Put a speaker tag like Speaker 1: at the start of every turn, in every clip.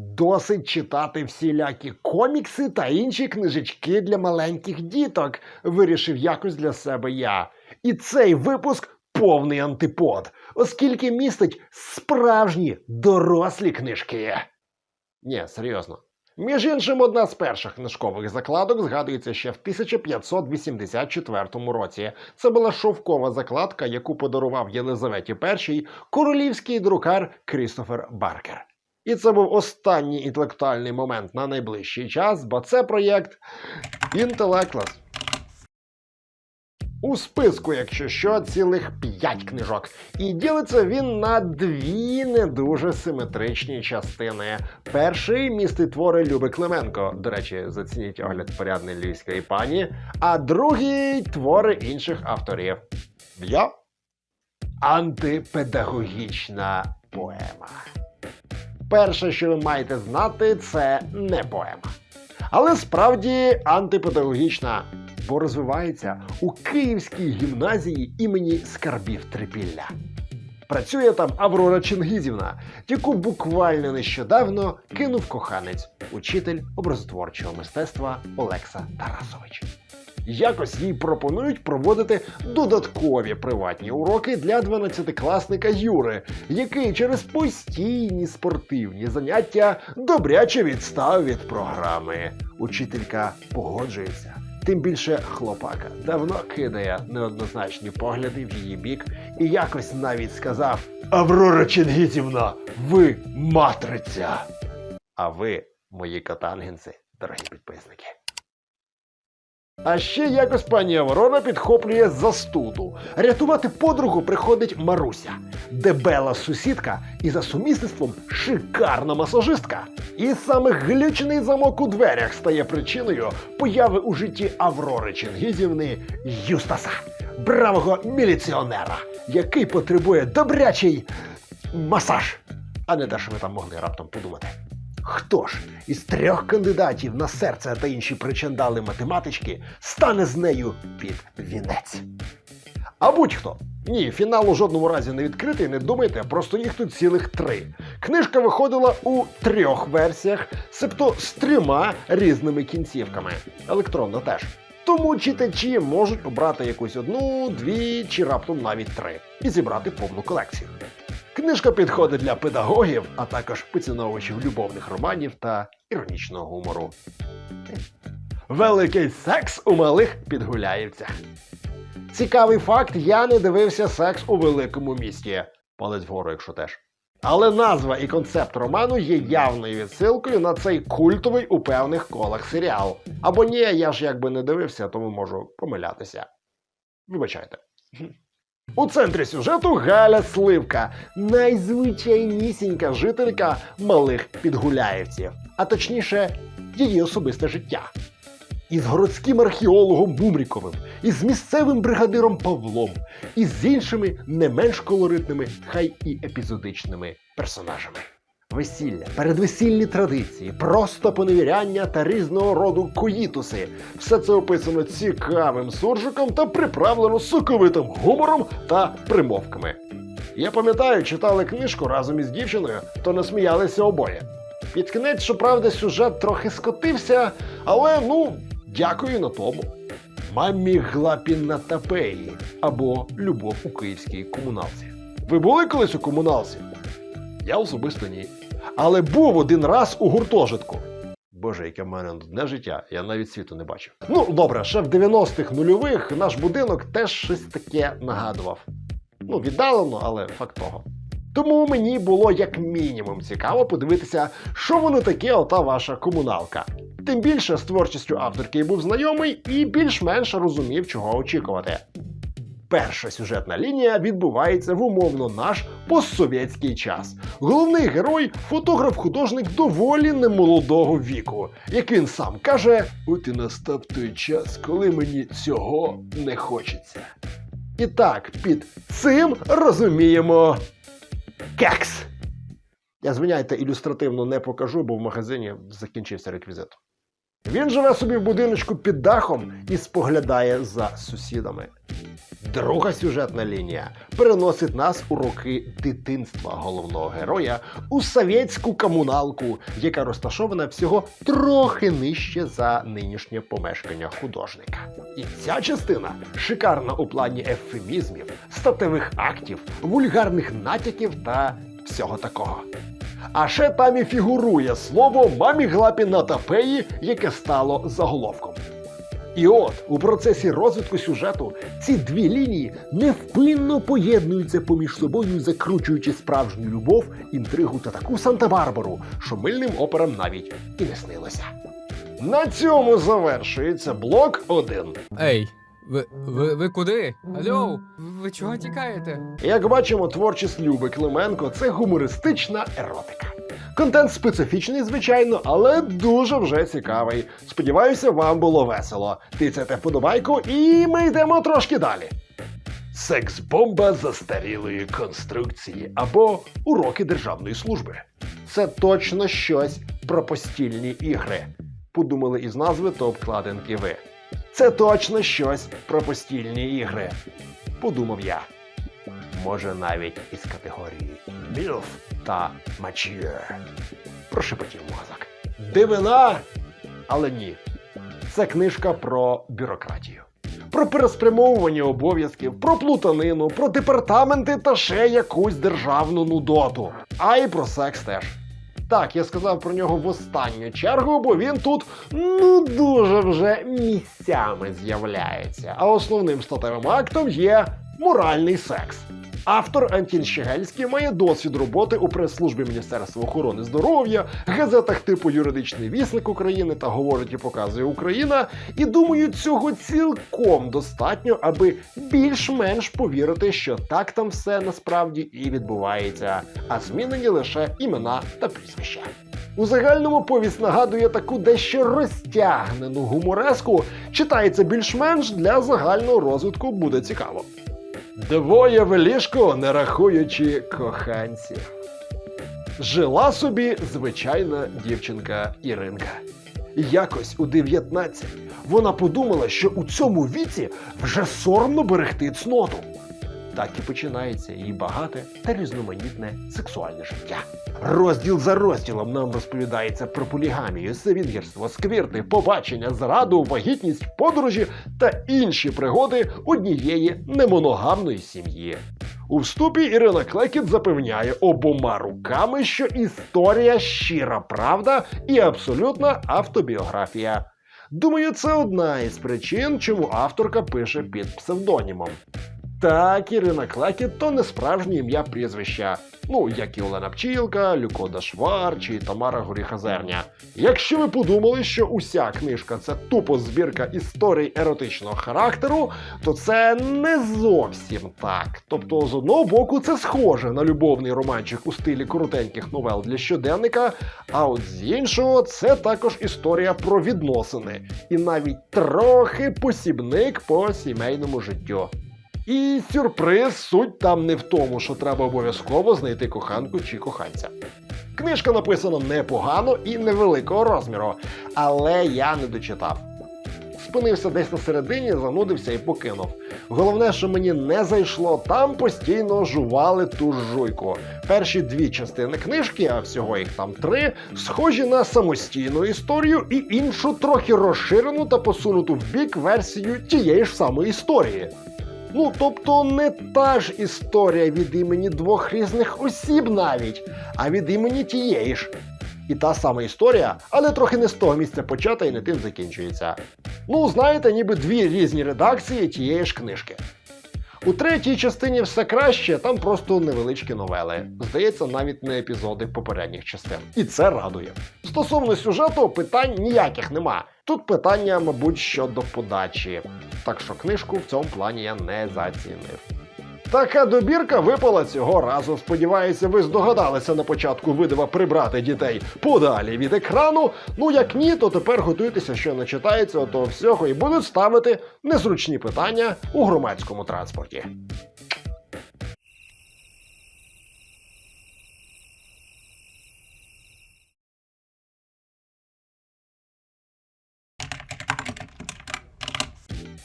Speaker 1: Досить читати всілякі комікси та інші книжечки для маленьких діток, вирішив якось для себе я. І цей випуск повний антипод, оскільки містить справжні дорослі книжки. Ні, серйозно. Між іншим, одна з перших книжкових закладок згадується ще в 1584 році. Це була шовкова закладка, яку подарував Єлизаветі І королівський друкар Крістофер Баркер. І це був останній інтелектуальний момент на найближчий час, бо це проєкт Інтелеклас. У списку, якщо що, цілих п'ять книжок. І ділиться він на дві не дуже симетричні частини. Перший містить твори Люби Клименко. До речі, зацініть огляд порядної львівської пані. А другий твори інших авторів. Я антипедагогічна поема. Перше, що ви маєте знати, це не поема. Але справді антипедагогічна, бо розвивається у Київській гімназії імені Скарбів Трипілля. Працює там Аврора Чингізівна, яку буквально нещодавно кинув коханець, учитель образотворчого мистецтва Олекса Тарасович. Якось їй пропонують проводити додаткові приватні уроки для 12-класника Юри, який через постійні спортивні заняття добряче відстав від програми. Учителька погоджується. Тим більше хлопака давно кидає неоднозначні погляди в її бік і якось навіть сказав: Аврора Чингізівна, ви матриця! А ви, мої катангенси, дорогі підписники. А ще якось пані Аврора підхоплює застуду. Рятувати подругу приходить Маруся, дебела сусідка і за сумісництвом шикарна масажистка. І саме глючений замок у дверях стає причиною появи у житті Аврори Чингізівни Юстаса, бравого міліціонера, який потребує добрячий масаж. А не те, що ви там могли раптом подумати. Хто ж із трьох кандидатів на серце та інші причандали математички стане з нею під вінець? А будь-хто. Ні, фінал у жодному разі не відкритий, не думайте, просто їх тут цілих три. Книжка виходила у трьох версіях, себто з трьома різними кінцівками. Електронно теж. Тому читачі можуть обрати якусь одну, дві чи раптом навіть три і зібрати повну колекцію. Книжка підходить для педагогів, а також поціновувачів любовних романів та іронічного гумору. Великий секс у малих підгуляївцях. Цікавий факт: я не дивився секс у великому місті. Палець вгору, якщо теж. Але назва і концепт роману є явною відсилкою на цей культовий у певних колах серіал. Або ні, я ж якби не дивився, тому можу помилятися. Вибачайте. У центрі сюжету Галя Сливка, найзвичайнісінька жителька малих підгуляївців, а точніше, її особисте життя. Із городським археологом Бумріковим, із місцевим бригадиром Павлом, і з іншими не менш колоритними, хай і епізодичними персонажами. Весілля, передвесільні традиції, просто поневіряння та різного роду коїтуси. Все це описано цікавим суржиком та приправлено соковитим гумором та примовками. Я пам'ятаю, читали книжку разом із дівчиною, то насміялися обоє. Під кінець, щоправда, сюжет трохи скотився, але ну, дякую на тому. Мамі Глапін на тапеї або Любов у київській комуналці. Ви були колись у комуналці? Я особисто ні. Але був один раз у гуртожитку. Боже, яке в мене нудне життя, я навіть світу не бачив. Ну, добре, ще в 90-х нульових наш будинок теж щось таке нагадував. Ну, віддалено, але факт того. Тому мені було як мінімум цікаво подивитися, що воно таке, ота ваша комуналка. Тим більше з творчістю авторки я був знайомий і більш-менш розумів, чого очікувати. Перша сюжетна лінія відбувається в умовно наш постсовєтський час. Головний герой фотограф-художник доволі немолодого віку, як він сам каже: от і настав той час, коли мені цього не хочеться. І так, під цим розуміємо кекс. Я звиняйте, ілюстративно не покажу, бо в магазині закінчився реквізит. Він живе собі в будиночку під дахом і споглядає за сусідами. Друга сюжетна лінія переносить нас у роки дитинства головного героя у совєтську комуналку, яка розташована всього трохи нижче за нинішнє помешкання художника. І ця частина шикарна у плані ефемізмів, статевих актів, вульгарних натяків та всього такого. А ще там і фігурує слово мамі тапеї, яке стало заголовком. І от у процесі розвитку сюжету ці дві лінії невпинно поєднуються поміж собою, закручуючи справжню любов, інтригу та таку Санта-Барбару, що мильним операм навіть і не снилося. На цьому завершується блок 1.
Speaker 2: Ей, ви, ви, ви куди? Алло, ви чого тікаєте?
Speaker 1: Як бачимо, творчість Люби Клименко це гумористична еротика. Контент специфічний, звичайно, але дуже вже цікавий. Сподіваюся, вам було весело. Тицяйте вподобайку, і ми йдемо трошки далі. Секс-бомба застарілої конструкції або уроки державної служби. Це точно щось про постільні ігри. Подумали із назви то обкладинки ви. Це точно щось про постільні ігри. Подумав я. Може навіть із категорії MILF та Mature. Прошепотів мозок. Дивина! Але ні. Це книжка про бюрократію. Про переспрямовування обов'язків, про плутанину, про департаменти та ще якусь державну нудоту. А і про секс теж. Так, я сказав про нього в останню чергу, бо він тут ну дуже вже місцями з'являється. А основним статевим актом є моральний секс. Автор Антін Щегельський має досвід роботи у прес-службі Міністерства охорони здоров'я, газетах типу Юридичний вісник України та говорить і показує Україна. І думаю, цього цілком достатньо, аби більш-менш повірити, що так там все насправді і відбувається, а змінені лише імена та прізвища. У загальному повість нагадує таку дещо розтягнену гумореску. Читається більш-менш для загального розвитку буде цікаво. Двоє в ліжку, не рахуючи коханців. Жила собі звичайна дівчинка Іринка. Якось у 19 вона подумала, що у цьому віці вже соромно берегти цноту. Так і починається її багате та різноманітне сексуальне життя. Розділ за розділом нам розповідається про полігамію, свінгерство, сквірти, побачення, зраду, вагітність, подорожі та інші пригоди однієї немоногамної сім'ї. У вступі Ірина Клекіт запевняє обома руками, що історія щира правда і абсолютна автобіографія. Думаю, це одна із причин, чому авторка пише під псевдонімом. Так, Ірина Клекіт то не справжнє ім'я прізвища. Ну, як і Олена Пчілка, Люкода Швар чи Тамара Горіхазерня. Якщо ви подумали, що уся книжка це тупо збірка історій еротичного характеру, то це не зовсім так. Тобто, з одного боку, це схоже на любовний романчик у стилі коротеньких новел для щоденника, а от з іншого, це також історія про відносини, і навіть трохи посібник по сімейному життю. І сюрприз, суть там не в тому, що треба обов'язково знайти коханку чи коханця. Книжка написана непогано і невеликого розміру, але я не дочитав. Спинився десь на середині, занудився і покинув. Головне, що мені не зайшло, там постійно жували ту жуйку. Перші дві частини книжки, а всього їх там три, схожі на самостійну історію і іншу трохи розширену та посунуту в бік версію тієї ж самої історії. Ну, тобто не та ж історія від імені двох різних осіб навіть, а від імені тієї ж. І та сама історія, але трохи не з того місця почата і не тим закінчується. Ну, знаєте, ніби дві різні редакції тієї ж книжки. У третій частині все краще, там просто невеличкі новели. Здається, навіть не епізоди попередніх частин. І це радує. Стосовно сюжету, питань ніяких нема. Тут питання, мабуть, щодо подачі. Так що книжку в цьому плані я не зацінив. Така добірка випала цього разу. Сподіваюся, ви здогадалися на початку видива прибрати дітей подалі від екрану. Ну як ні, то тепер готуйтеся, що не читається того всього і будуть ставити незручні питання у громадському транспорті.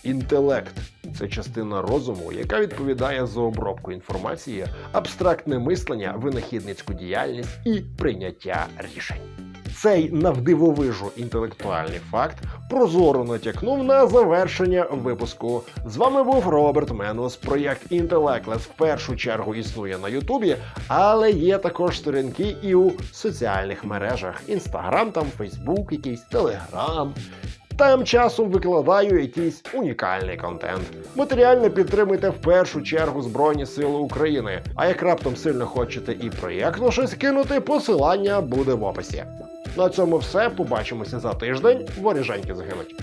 Speaker 1: Інтелект це частина розуму, яка відповідає за обробку інформації, абстрактне мислення, винахідницьку діяльність і прийняття рішень. Цей навдивовижу інтелектуальний факт прозоро натякнув на завершення випуску. З вами був Роберт Менус. Проєкт Intellectless в першу чергу існує на Ютубі, але є також сторінки і у соціальних мережах: Інстаграм, там Фейсбук, якийсь Телеграм. Там часом викладаю якийсь унікальний контент. Матеріально підтримуйте в першу чергу Збройні Сили України. А як раптом сильно хочете і проєктно щось кинути, посилання буде в описі. На цьому все. Побачимося за тиждень. Воріженьки загинуть.